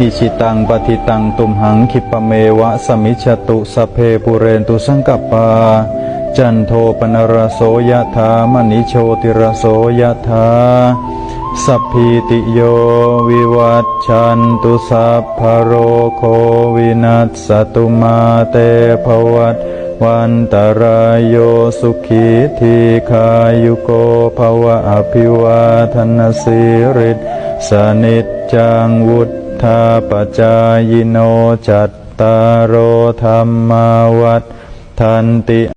อิชิตังปฏิตังตุมหังคิปะเมวะสมิจฉตุสเพปุเรนตุสังกปปาจันโทปนรโสยถามณิโชติรโสยถาสัพพิติโยวิวัตชันตุสัพพะโรโควินัสตุมาเตภวัตวันตรายโยสุขีทีขายุโกภวะอภิวาทนสิริสนิจจังวุ ธาปจายโนจัตตารโอธรรมาวัฏทันติ